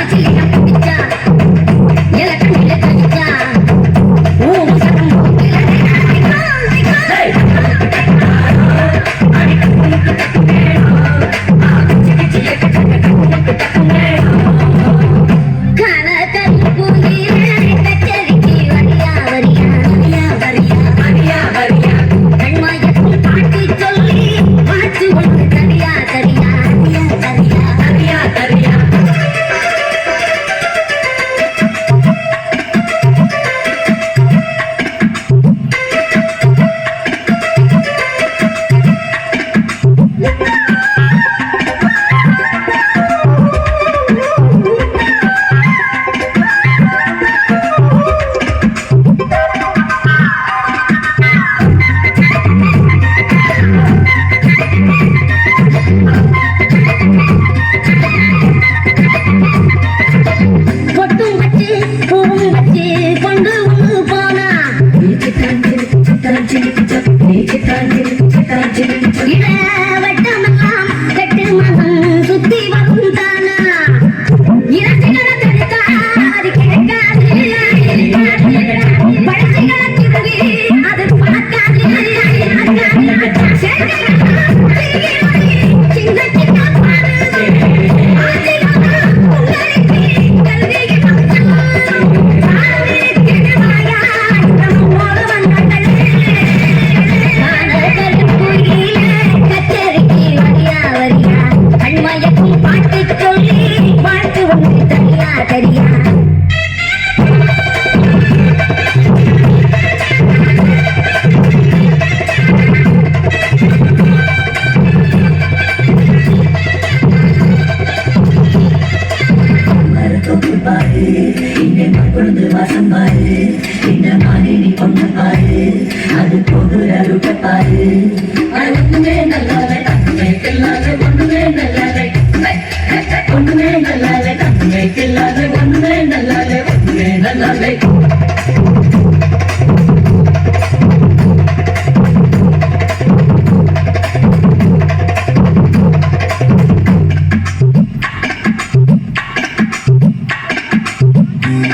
பொட்டும் இட வட்டமெல்லாம் தனியா தரியா பாரு வாசம் பாரு இந்த மாலினி பொண்ணு பாரு அது போகுற ரூட்ட பாரு அது ஒண்ணுமே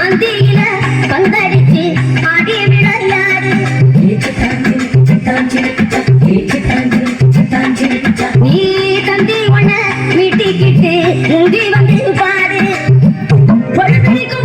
அந்தியில பந்தடிச்சு